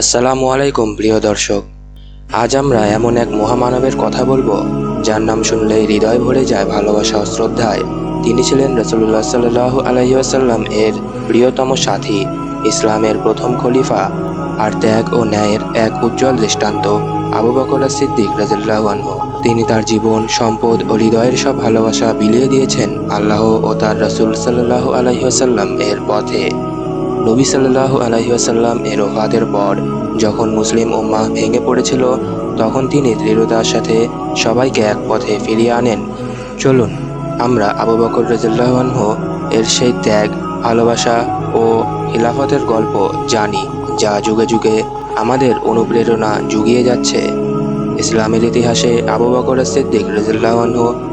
আসসালামু আলাইকুম, প্রিয় দর্শক। আজ আমরা এমন এক মহামানবের কথা বলব, যার নাম শুনলেই হৃদয় ভরে যায় ভালোবাসা ও শ্রদ্ধায়। তিনি ছিলেন রসুল্লাহ সাল্লাহ আলহিউসাল্লাম এর প্রিয়তম সাথী, ইসলামের প্রথম খলিফা আর ত্যাগ ও ন্যায়ের এক উজ্জ্বল দৃষ্টান্ত, আবু বকর সিদ্দিক রাজিল্লাহ আনহু। তিনি তার জীবন, সম্পদ ও হৃদয়ের সব ভালোবাসা বিলিয়ে দিয়েছেন আল্লাহ ও তার রসুল সাল্লাহ আলহিউসাল্লাম এর পথে। নবী সাল্লাহ আলহিহাসাল্লাম এর ওফাতের পর যখন মুসলিম উম্মাহ ভেঙে পড়েছিল, তখন তিনি দৃঢ়তার সাথে সবাইকে এক পথে ফিরিয়ে আনেন। চলুন, আমরা আবু বকর রাজু এর সেই ত্যাগ, ভালোবাসা ও খিলাফতের গল্প জানি, যা যুগে যুগে আমাদের অনুপ্রেরণা জুগিয়ে যাচ্ছে। ইসলামের ইতিহাসে আবু বকর সিদ্দিক রাজু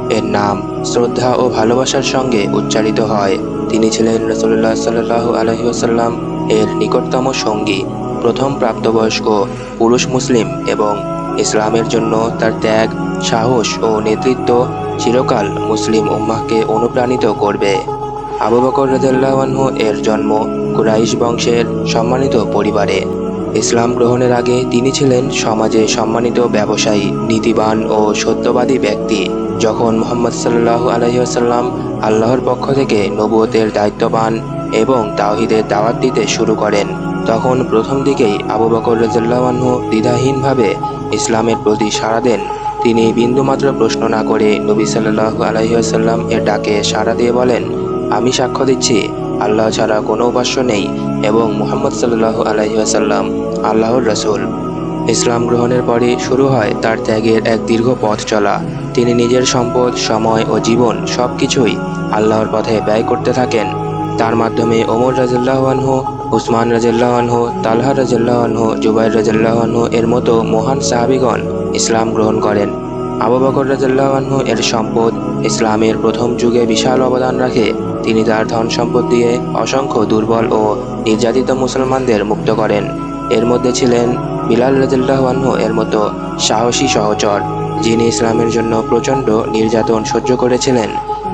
এর নাম শ্রদ্ধা ও ভালোবাসার সঙ্গে উচ্চারিত হয়। তিনি ছিলেন রসুল্লাহ সাল্লাহ আলহিউসাল্লাম এর নিকটতম সঙ্গী, প্রথম প্রাপ্তবয়স্ক পুরুষ মুসলিম এবং ইসলামের জন্য তার ত্যাগ, সাহস ও নেতৃত্ব চিরকাল মুসলিম উম্মাহকে অনুপ্রাণিত করবে। আবু বকর রাজু এর জন্ম কুরাইশ বংশের সম্মানিত পরিবারে। ইসলাম গ্রহণের আগে তিনি ছিলেন সমাজে সম্মানিত ব্যবসায়ী, নীতিবান ও সত্যবাদী ব্যক্তি। যখন মোহাম্মদ সাল্লাহ আলহিহাসাল্লাম আল্লাহর পক্ষ থেকে নবুয়তের দায়িত্ব পান এবং তাওহিদের দাওয়াত দিতে শুরু করেন, তখন প্রথম দিকেই আবু বকর রাজু দ্বিধাহীনভাবে ইসলামের প্রতি সাড়া দেন। তিনি বিন্দুমাত্র প্রশ্ন না করে নবী সাল্লাহ আলহিহাসাল্লাম এর ডাকে সাড়া দিয়ে বলেন, আমি সাক্ষ্য দিচ্ছি, আল্লাহ ছাড়া কোনো উপাস্য নেই। এবং মুহাম্মদ সাল্লাহ আলহিহাসাল্লাম আল্লাহর রসুল। ইসলাম গ্রহণের পরে শুরু হয় তার ত্যাগের এক দীর্ঘ পথ চলা। তিনি নিজের সম্পদ, সময় ও জীবন সব কিছুই আল্লাহর পথে ব্যয় করতে থাকেন। তার মাধ্যমে ওমর রাজু উসমান রাজু তালহা রাজু জুবাইর রাজু এর মতো মহান সাহাবিগণ ইসলাম গ্রহণ করেন। আবু বকর রাজু এর সম্পদ ইসলামের প্রথম যুগে বিশাল অবদান রাখে। তিনি তার ধন সম্পদ দিয়ে অসংখ্য দুর্বল ও নির্যাতিত মুসলমানদের মুক্ত করেন। এর মধ্যে ছিলেন বিলাল রাজু এর মতো সাহসী সহচর, যিনি ইসলামের জন্য প্রচণ্ড নির্যাতন সহ্য করেছিলেন।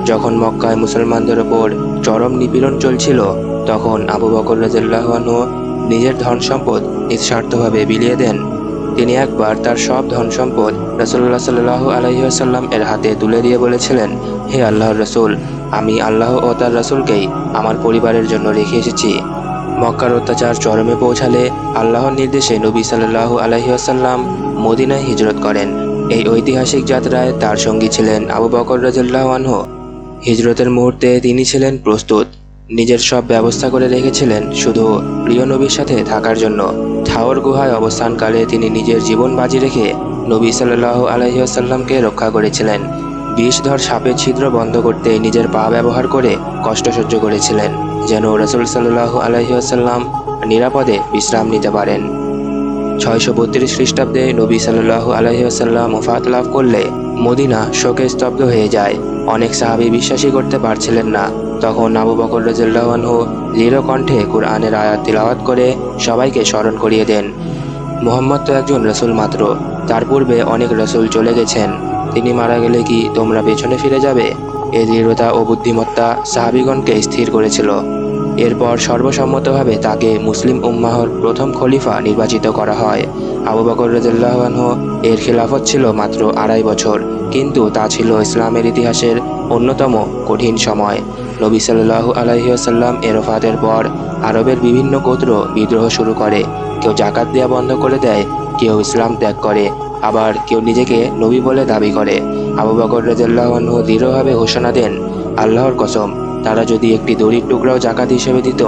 যখন মক্কায় মুসলমানদের ওপর চরম নিপীড়ন চলছিল, তখন আবু বকর রাজু নিজের ধন সম্পদ নিঃস্বার্থভাবে বিলিয়ে দেন। তিনি একবার তার সব ধন সম্পদ রসুল্লাহ সাল্লাহ আলহিহাসাল্লাম এর হাতে তুলে দিয়ে বলেছিলেন, হে আল্লাহর রসুল, আমি আল্লাহ ও তার রসুলকেই আমার পরিবারের জন্য রেখে এসেছি। মক্কার অত্যাচার চরমে পৌঁছালে আল্লাহর নির্দেশে নবী সাল্লাহ আলহিহাসাল্লাম মদিনায় হিজরত করেন। এই ঐতিহাসিক যাত্রায় তার সঙ্গী ছিলেন আবু বকর রাজুল্লাহ হিজরতের মুহূর্তে তিনি ছিলেন প্রস্তুত। নিজের সব ব্যবস্থা করে রেখেছিলেন শুধু প্রিয় নবীর সাথে থাকার জন্য। ঠাওর গুহায় অবস্থানকালে তিনি নিজের জীবন বাজি রেখে নবী সাল্লাহ আলহিহাসাল্লামকে রক্ষা করেছিলেন। বিষধর সাপের ছিদ্র বন্ধ করতে নিজের পা ব্যবহার করে কষ্ট সহ্য করেছিলেন, যেন রসুল সাল্লাহ আলহিহাসাল্লাম নিরাপদে বিশ্রাম নিতে পারেন। ছয়শো বত্রিশ খ্রিস্টাব্দে নবী সাল্লাহ আলহিহাসাল্লাম মুফাত লাভ করলে মদিনা শোকে স্তব্ধ হয়ে যায়। অনেক সাহাবি বিশ্বাসই করতে পারছিলেন না। তখন আবু বকর রাজু দৃঢ় কণ্ঠে কোরআনের আয়াত তিলাওয়াত করে সবাইকে স্মরণ করিয়ে দেন। মোহাম্মদ তো একজন রসুল মাত্র। তার পূর্বে অনেক রসুল চলে গেছেন। তিনি মারা গেলে কি তোমরা পেছনে ফিরে যাবে? এ দৃঢ়তা ও বুদ্ধিমত্তা সাহাবিগণকে স্থির করেছিল। এরপর সর্বসম্মতভাবে তাকে মুসলিম উম্মাহর প্রথম খলিফা নির্বাচিত করা হয়। আবু বকর রাজু এর খিলাফত ছিল মাত্র আড়াই বছর। কিন্তু তা ছিল ইসলামের ইতিহাসের অন্যতম কঠিন সময়। নবী সাল্লাহু আলহিউসাল্লাম এরফাতের পর আরবের বিভিন্ন গোত্র বিদ্রোহ শুরু করে। কেউ জাকাত দেওয়া বন্ধ করে দেয়, কেউ ইসলাম ত্যাগ করে, আবার কেউ নিজেকে নবী বলে দাবি করে। আবু বকর রাজু দৃঢ়ভাবে ঘোষণা দেন, আল্লাহর কসম, তারা যদি একটি দড়ির টুকরাও জাকাত হিসেবে দিত,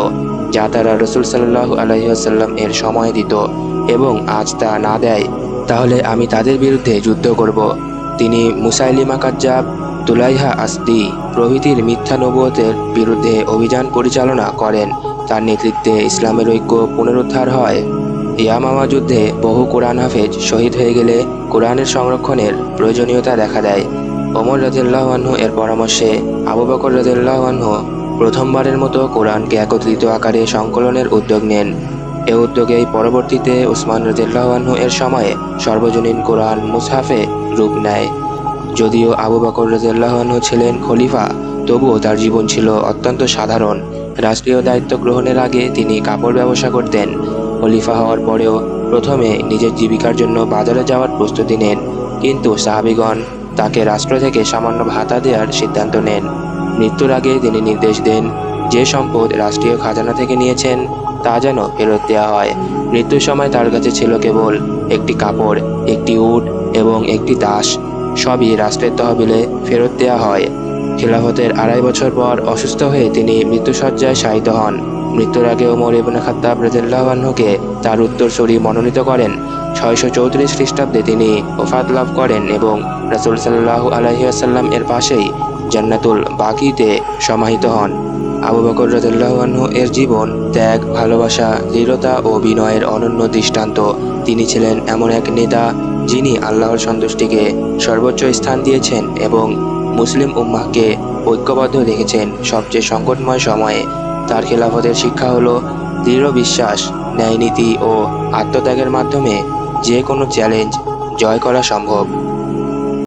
যা তারা রসুল সাল্লাহ আলহিহাসাল্লাম এর সময় দিত এবং আজ তা না দেয়, তাহলে আমি তাদের বিরুদ্ধে যুদ্ধ করব। তিনি মুসাইলিমা কাজ্জাব তুলাইহা আসদি প্রভৃতির মিথ্যা নবুয়তের বিরুদ্ধে অভিযান পরিচালনা করেন। তার নেতৃত্বে ইসলামের ঐক্য পুনরুদ্ধার হয়। ইয়ামামা যুদ্ধে বহু কোরআন হাফেজ শহীদ হয়ে গেলে কোরআনের সংরক্ষণের প্রয়োজনীয়তা দেখা দেয়। ওমর রাজিল্লাহানহু এর পরামর্শে আবু বকর রাজিল্লাহানহু প্রথমবারের মতো কোরআনকে একত্রিত আকারে সংকলনের উদ্যোগ নেন। এ উদ্যোগেই পরবর্তীতে উসমান রাজিল্লাহানহু এর সময়ে সর্বজনীন কোরআন মুসাফে রূপ নেয়। যদিও আবু বকর রাজিল্লাহানহু ছিলেন খলিফা, তবুও তার জীবন ছিল অত্যন্ত সাধারণ। রাষ্ট্রীয় দায়িত্ব গ্রহণের আগে তিনি কাপড় ব্যবসা করতেন। খলিফা হওয়ার পরেও প্রথমে নিজের জীবিকার জন্য বাজারে যাওয়ার প্রস্তুতি নেন। কিন্তু সাহাবিগণ তাকে রাষ্ট্র থেকে সামান্য ভাতা দেওয়ার সিদ্ধান্ত নেন। মৃত্যুর আগে তিনি নির্দেশ দেন, যে সম্পদ রাষ্ট্রীয় খাজানা থেকে নিয়েছেন, তা যেন ফেরত দেওয়া হয়। মৃত্যুর সময় তার কাছে ছিল কেবল একটি কাপড়, একটি উট এবং একটি দাস সবই রাষ্ট্রের তহবিলে ফেরত দেওয়া হয়। খিলাফতের আড়াই বছর পর অসুস্থ হয়ে তিনি মৃত্যুসজ্জায় শায়িত হন। মৃত্যুর আগে ওমর ইবনে খাত্তাব রাদিয়াল্লাহুকে তার উত্তরসূরি মনোনীত করেন। ছয়শো চৌত্রিশ খ্রিস্টাব্দে তিনি ওফাত লাভ করেন এবং রাসুল সাল্লাহু আলহিহাসাল্লাম এর পাশেই জান্নাতুল বাকিতে সমাহিত হন। আবু বকর রাদিয়াল্লাহু এর জীবন, ত্যাগ, ভালোবাসা, দৃঢ়তা ও বিনয়ের অনন্য দৃষ্টান্ত। তিনি ছিলেন এমন এক নেতা যিনি আল্লাহর সন্তুষ্টিকে সর্বোচ্চ স্থান দিয়েছেন এবং মুসলিম উম্মাহকে ঐক্যবদ্ধ রেখেছেন সবচেয়ে সংকটময় সময়ে, তার খেলাফতের শিক্ষা হলো দৃঢ় বিশ্বাস, ন্যায়নীতি ও আত্মত্যাগের মাধ্যমে যে কোনো চ্যালেঞ্জ জয় করা সম্ভব।